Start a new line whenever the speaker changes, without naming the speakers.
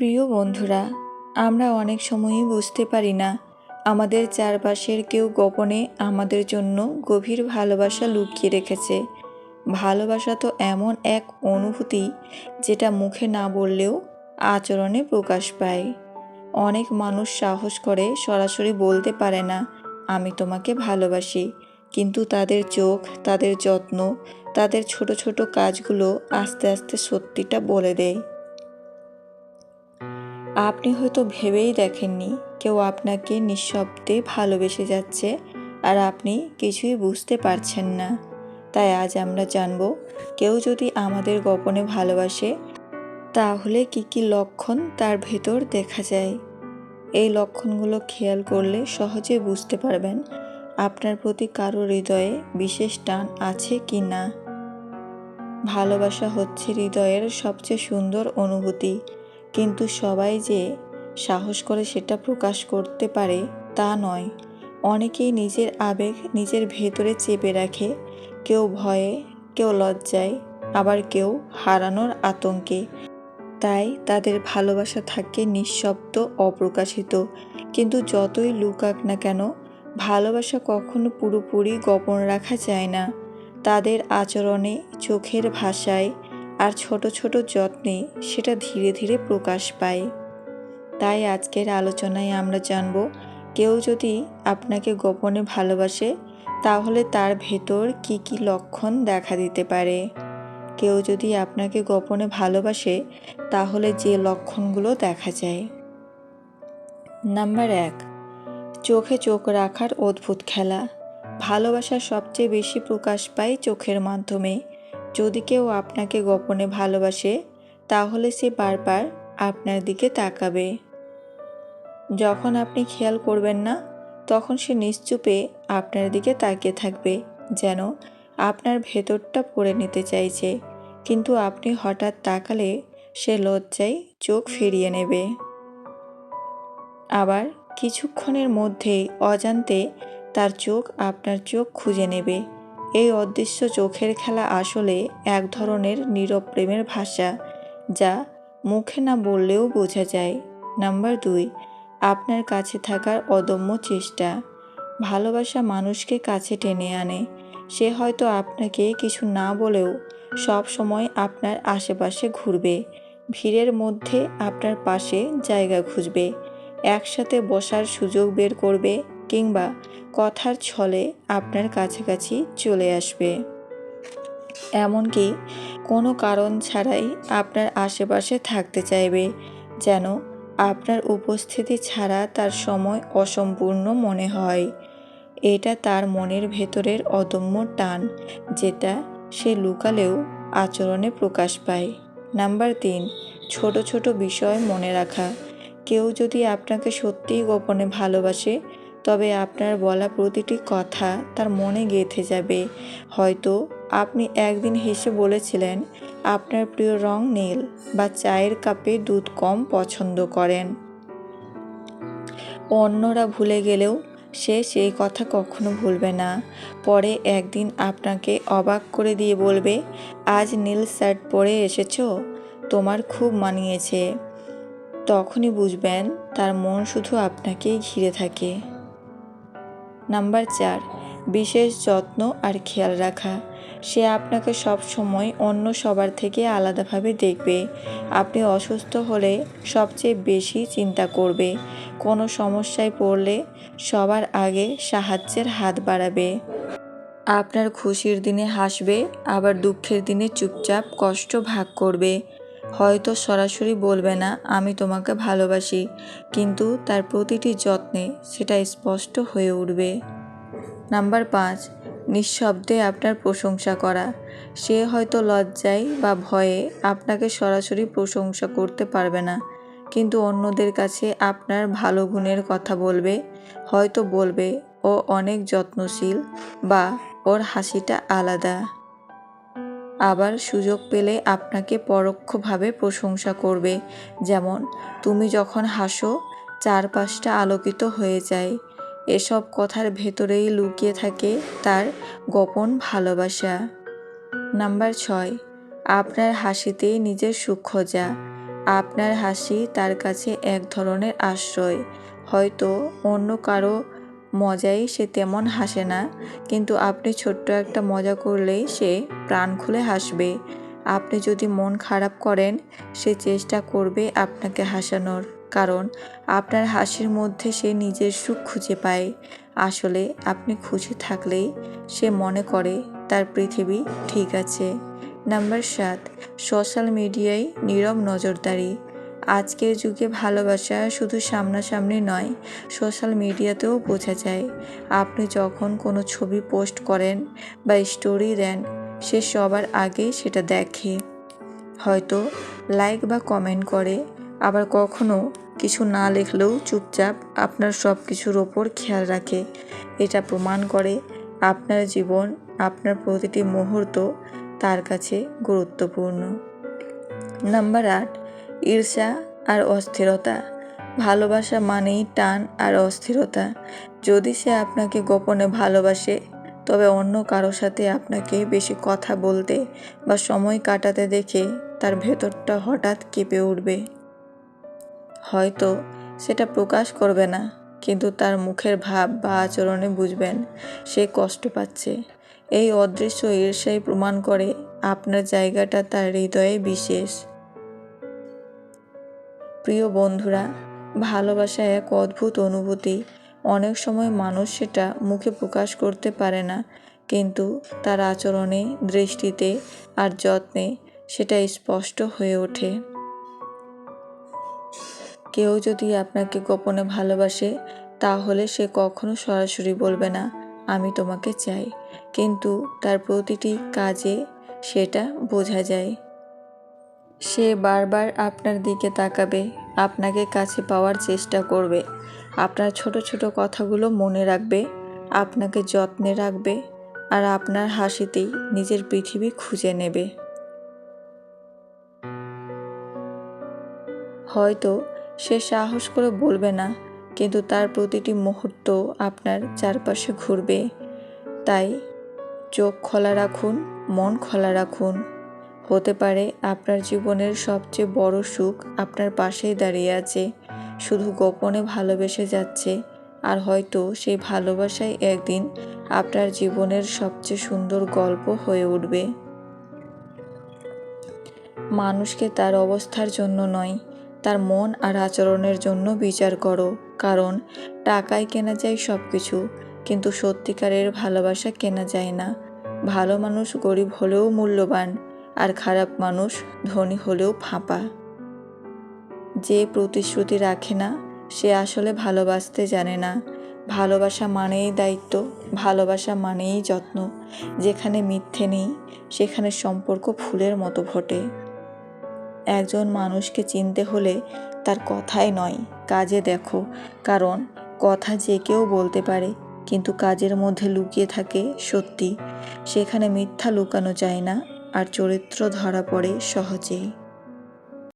প্রিয় বন্ধুরা, আমরা অনেক সময়ই বুঝতে পারি না আমাদের চারপাশের কেউ গোপনে আমাদের জন্য গভীর ভালোবাসা লুকিয়ে রেখেছে। ভালোবাসা তো এমন এক অনুভূতি যেটা মুখে না বললেও আচরণে প্রকাশ পায়। অনেক মানুষ সাহস করে সরাসরি বলতে পারে না, আমি তোমাকে ভালোবাসি। কিন্তু তাদের চোখ, তাদের যত্ন, তাদের ছোট ছোট কাজগুলো আস্তে আস্তে সত্যিটা বলে দেয়। আপনি হয়তো ভেবেই দেখেননি কেউ আপনাকে নিঃশব্দে ভালোবেসে যাচ্ছে আর আপনি কিছুই বুঝতে পারছেন না। তাই আজ আমরা জানব, কেউ যদি আমাদের গোপনে ভালোবাসে, তাহলে কি কি লক্ষণ তার ভেতর দেখা যায়? এই লক্ষণগুলো খেয়াল করলে সহজে বুঝতে পারবেন আপনার প্রতি কারও হৃদয়ে বিশেষ টান আছে কি না। ভালোবাসা হচ্ছে হৃদয়ের সবচেয়ে সুন্দর অনুভূতি। কিন্তু সবাই যে সাহস করে সেটা প্রকাশ করতে পারে তা নয়। অনেকেই নিজের আবেগ নিজের ভেতরে চেপে রাখে, কেউ ভয়ে, কেউ লজ্জায়, আবার কেউ হারানোর আতঙ্কে। তাই তাদের ভালোবাসা থাকে নিঃশব্দ, অপ্রকাশিত। কিন্তু যতই লুকাক না কেন, ভালোবাসা কখনো পুরোপুরি গোপন রাখা যায় না। তাদের আচরণে, চোখের ভাষায় আর ছোট ছোট যত্নে সেটা ধীরে ধীরে প্রকাশ পায়। তাই আজকের আলোচনায় আমরা জানব, কেউ যদি আপনাকে গোপনে ভালোবাসে, তাহলে তার ভেতর কি কি লক্ষণ দেখা দিতে পারে? কেউ যদি আপনাকে গোপনে ভালোবাসে, তাহলে যে লক্ষণগুলো দেখা যায়? নাম্বার এক, চোখে চোখ রাখার অদ্ভুত খেলা। ভালোবাসা সবচেয়ে বেশি প্রকাশ পায় চোখের মাধ্যমে। যদি কেউ আপনাকে গোপনে ভালোবাসে, তাহলে সে বারবার আপনার দিকে তাকাবে। যখন আপনি খেয়াল করবেন না, তখন সে নিশ্চুপে আপনার দিকে তাকিয়ে থাকবে, যেন আপনার ভেতরটা পড়ে নিতে চাইছে। কিন্তু আপনি হঠাৎ তাকালে সে লজ্জায় চোখ ফিরিয়ে নেবে। আবার কিছুক্ষণের মধ্যেই অজান্তে তার চোখ আপনার চোখ খুঁজে নেবে। এই অদৃশ্য চোখের খেলা আসলে এক ধরনের নীরব প্রেমের ভাষা, যা মুখে না বললেও বোঝা যায়। নাম্বার দুই, আপনার কাছে থাকার অদম্য চেষ্টা। ভালোবাসা মানুষকে কাছে টেনে আনে। সে হয়তো আপনাকে কিছু না বলেও সব সময় আপনার আশেপাশে ঘুরবে। ভিড়ের মধ্যে আপনার পাশে জায়গা খুঁজবে। একসাথে বসার সুযোগ বের করবে। কিংবা কথার ছলে আপনার কাছাকাছি চলে আসবে। এমনকি কোনো কারণ ছাড়াই আপনার আশেপাশে থাকতে চাইবে, যেন আপনার উপস্থিতি ছাড়া তার সময় অসম্পূর্ণ মনে হয়। এটা তার মনের ভেতরের অদম্য টান, যেটা সে লুকালেও আচরণে প্রকাশ পায়। নাম্বার তিন, ছোট ছোট বিষয় মনে রাখা। কেউ যদি আপনাকে সত্যিই গোপনে ভালোবাসে তবে আপনার বলা প্রতিটি কথা তার মনে গেঁথে যাবে। হয়তো আপনি একদিন হেসে বলেছিলেন, আপনার প্রিয় রং নীল বা চায়ের কাপে দুধ কম পছন্দ করেন। অন্যরা ভুলে গেলেও সে সেই কথা কখনো ভুলবে না। পরে একদিন আপনাকে অবাক করে দিয়ে বলবে, আজ নীল শার্ট পরে এসেছ? তোমার খুব মানিয়েছে। তখনই বুঝবেন তার মন শুধু আপনাকেই ঘিরে থাকে। নাম্বার চার, বিশেষ যত্ন আর খেয়াল রাখা। সে আপনাকে সব সময় অন্য সবার থেকে আলাদাভাবে দেখবে। আপনি অসুস্থ হলে সবচেয়ে বেশি চিন্তা করবে। কোনো সমস্যায় পড়লে সবার আগে সাহায্যের হাত বাড়াবে। আপনার খুশির দিনে হাসবে, আবার দুঃখের দিনে চুপচাপ কষ্ট ভাগ করবে। হয়তো সরাসরি বলবে না, আমি তোমাকে ভালোবাসি। কিন্তু তার প্রতিটি যত্নে সেটা স্পষ্ট হয়ে উঠবে। নাম্বার পাঁচ, নিঃশব্দে আপনার প্রশংসা করা। সে হয়তো লজ্জায় বা ভয়ে আপনাকে সরাসরি প্রশংসা করতে পারবে না, কিন্তু অন্যদের কাছে আপনার ভালো গুণের কথা বলবে, হয়তো বলবে, ও অনেক যত্নশীল বা ওর হাসিটা আলাদা। আবার সুযোগ পেলে আপনাকে পরোক্ষভাবে প্রশংসা করবে। যেমন, তুমি যখন হাসো, চারপাশটা আলোকিত হয়ে যায়। এসব কথার ভেতরেই লুকিয়ে থাকে তার গোপন ভালোবাসা। নাম্বার ছয়, আপনার হাসিতেই নিজের সুখ খোঁজা। আপনার হাসি তার কাছে এক ধরনের আশ্রয়। হয়তো অন্য কারও মজাই সে তেমন হাসে না, কিন্তু আপনি ছোট্ট একটা মজা করলেই সে প্রাণ খুলে হাসবে। আপনি যদি মন খারাপ করেন, সে চেষ্টা করবে আপনাকে হাসানোর, কারণ আপনার হাসির মধ্যে সে নিজের সুখ খুঁজে পায়। আসলে আপনি খুশি থাকলেই সে মনে করে, তার পৃথিবী ঠিক আছে। নাম্বার সাত, সোশ্যাল মিডিয়ায় নীরব নজরদারি। আজকের যুগে ভালোবাসা শুধু সামনাসামনি নয় সোশ্যাল মিডিয়াতেও বোঝা যায়। আপনি যখন কোনো ছবি পোস্ট করেন বা স্টোরি দেন, সে সবার আগে সেটা দেখে। হয়তো লাইক বা কমেন্ট করে, আবার কখনো কিছু না লিখলেও চুপচাপ আপনার সব কিছুর ওপর খেয়াল রাখে। এটা প্রমাণ করে আপনার জীবন, আপনার প্রতিটি মুহূর্ত তার কাছে গুরুত্বপূর্ণ। নাম্বার আট ঈর্ষা আর অস্থিরতা। ভালোবাসা মানেই টান আর অস্থিরতা। যদি সে আপনাকে গোপনে ভালোবাসে, তবে অন্য কারোর সাথে আপনাকে বেশি কথা বলতে বা সময় কাটাতে দেখে তার ভেতরটা হঠাৎ কেঁপে উঠবে। হয়তো সেটা প্রকাশ করবে না, কিন্তু তার মুখের ভাব বা আচরণে বুঝবেন, সে কষ্ট পাচ্ছে। এই অদৃশ্য ঈর্ষাই প্রমাণ করে আপনার জায়গাটা তার হৃদয়ে বিশেষ। প্রিয় বন্ধুরা, ভালোবাসা এক অদ্ভুত অনুভূতি। অনেক সময় মানুষ সেটা মুখে প্রকাশ করতে পারে না, কিন্তু তার আচরণে, দৃষ্টিতে আর যত্নে সেটা স্পষ্ট হয়ে ওঠে। কেউ যদি আপনাকে গোপনে ভালোবাসে, তাহলে সে কখনো সরাসরি বলবে না, আমি তোমাকে চাই। কিন্তু তার প্রতিটি কাজে সেটা বোঝা যায়। সে বারবার আপনার দিকে তাকাবে, আপনাকে কাছে পাওয়ার চেষ্টা করবে। আপনার ছোট ছোট কথাগুলো মনে রাখবে, আপনাকে যত্নে রাখবে আর আপনার হাসিতেই নিজের পৃথিবী খুঁজে নেবে। হয়তো সে সাহস করে বলবে না, কিন্তু তার প্রতিটি মুহূর্ত আপনার চারপাশে ঘুরবে। তাই চোখ খোলা রাখুন, মন খোলা রাখুন। হতে পারে আপনার জীবনের সবচেয়ে বড় সুখ আপনার পাশেই দাঁড়িয়ে আছে। শুধু গোপনে ভালোবেসে যাচ্ছে। আর হয়তো সেই ভালোবাসাই একদিন আপনার জীবনের সবচেয়ে সুন্দর গল্প হয়ে উঠবে। মানুষকে তার অবস্থার জন্য নয়, তার মন আর আচরণের জন্য বিচার করো। কারণ টাকায় কেনা যায় সব কিছু কিন্তু সত্যিকারের ভালোবাসা কেনা যায় না। ভালো মানুষ গরিব হলেও মূল্যবান। খারাপ মানুষ ধনী হলেও ফাঁপা। যে প্রতিশ্রুতি রাখে না, সে আসলে ভালোবাসতে জানে না। ভালোবাসা মানেই দায়িত্ব, ভালোবাসা মানেই যত্ন। যেখানে মিথ্যে নেই, সেখানে সম্পর্ক ফুলের মতো ঘটে একজন মানুষকে চিনতে হলে তার কথায় নয়, কাজে দেখো। কারণ কথা যে কেউ বলতে পারে, কিন্তু কাজের মধ্যে লুকিয়ে থাকে সত্যি। সেখানে মিথ্যা লুকানো যায় না। আর চরিত্র ধরা পড়ে সহজেই।